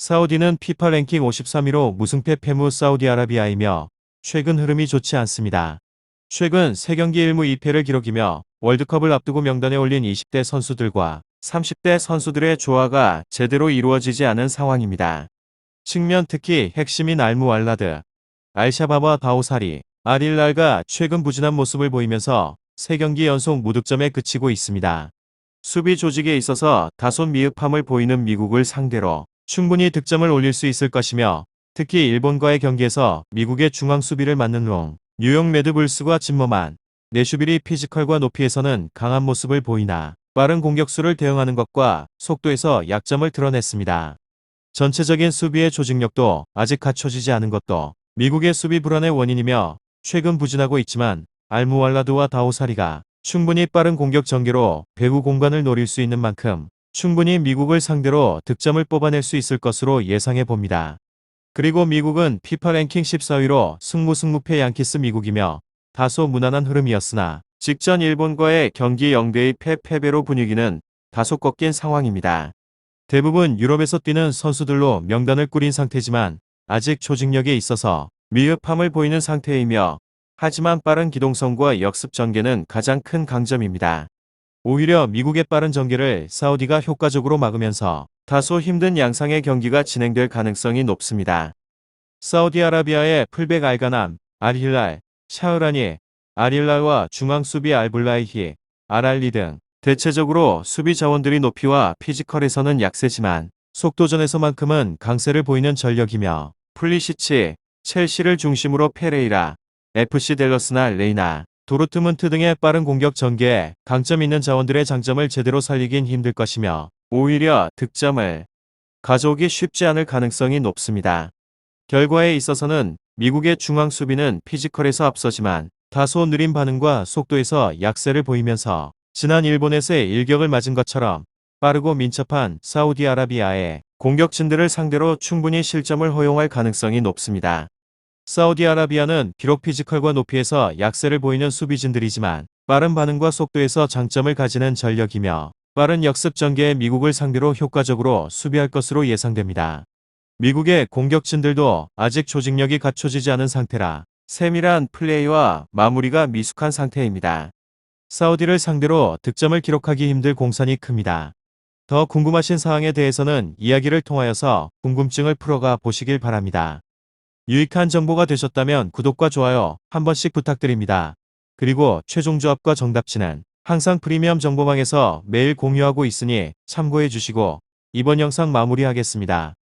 사우디는 피파 랭킹 53위로 무승패 패무 사우디아라비아이며 최근 흐름이 좋지 않습니다. 최근 3경기 1무 2패를 기록이며 월드컵을 앞두고 명단에 올린 20대 선수들과 30대 선수들의 조화가 제대로 이루어지지 않은 상황입니다. 측면 특히 핵심인 알무알라드, 알샤바바 바우사리, 아릴랄가 최근 부진한 모습을 보이면서 3경기 연속 무득점에 그치고 있습니다. 수비 조직에 있어서 다소 미흡함을 보이는 미국을 상대로 충분히 득점을 올릴 수 있을 것이며 특히 일본과의 경기에서 미국의 중앙 수비를 맡는 롱, 뉴욕 매드불스와 진머만, 내슈빌이 피지컬과 높이에서는 강한 모습을 보이나 빠른 공격수를 대응하는 것과 속도에서 약점을 드러냈습니다. 전체적인 수비의 조직력도 아직 갖춰지지 않은 것도 미국의 수비 불안의 원인이며 최근 부진하고 있지만 알무왈라드와 다오사리가 충분히 빠른 공격 전개로 배후 공간을 노릴 수 있는 만큼 충분히 미국을 상대로 득점을 뽑아낼 수 있을 것으로 예상해 봅니다. 그리고 미국은 피파 랭킹 14위로 승무승무패 양키스 미국이며 다소 무난한 흐름이었으나 직전 일본과의 경기 0대2 패 패배로 분위기는 다소 꺾인 상황입니다. 대부분 유럽에서 뛰는 선수들로 명단을 꾸린 상태지만 아직 조직력에 있어서 미흡함을 보이는 상태이며 하지만 빠른 기동성과 역습 전개는 가장 큰 강점입니다. 오히려 미국의 빠른 전개를 사우디가 효과적으로 막으면서 다소 힘든 양상의 경기가 진행될 가능성이 높습니다. 사우디아라비아의 풀백 알가남, 알힐랄, 샤흐라니, 아릴랄과 중앙 수비 알블라이히, 아랄리 등 대체적으로 수비 자원들이 높이와 피지컬에서는 약세지만 속도전에서만큼은 강세를 보이는 전력이며 플리시치, 첼시를 중심으로 페레이라, FC 델러스나 레이나, 도르트문트 등의 빠른 공격 전개에 강점 있는 자원들의 장점을 제대로 살리긴 힘들 것이며 오히려 득점을 가져오기 쉽지 않을 가능성이 높습니다. 결과에 있어서는 미국의 중앙 수비는 피지컬에서 앞서지만 다소 느린 반응과 속도에서 약세를 보이면서 지난 일본에서의 일격을 맞은 것처럼 빠르고 민첩한 사우디아라비아의 공격진들을 상대로 충분히 실점을 허용할 가능성이 높습니다. 사우디아라비아는 비록 피지컬과 높이에서 약세를 보이는 수비진들이지만 빠른 반응과 속도에서 장점을 가지는 전력이며 빠른 역습 전개에 미국을 상대로 효과적으로 수비할 것으로 예상됩니다. 미국의 공격진들도 아직 조직력이 갖춰지지 않은 상태라 세밀한 플레이와 마무리가 미숙한 상태입니다. 사우디를 상대로 득점을 기록하기 힘들 공산이 큽니다. 더 궁금하신 사항에 대해서는 이야기를 통하여서 궁금증을 풀어가 보시길 바랍니다. 유익한 정보가 되셨다면 구독과 좋아요 한 번씩 부탁드립니다. 그리고 최종 조합과 정답치는 항상 프리미엄 정보방에서 매일 공유하고 있으니 참고해 주시고 이번 영상 마무리하겠습니다.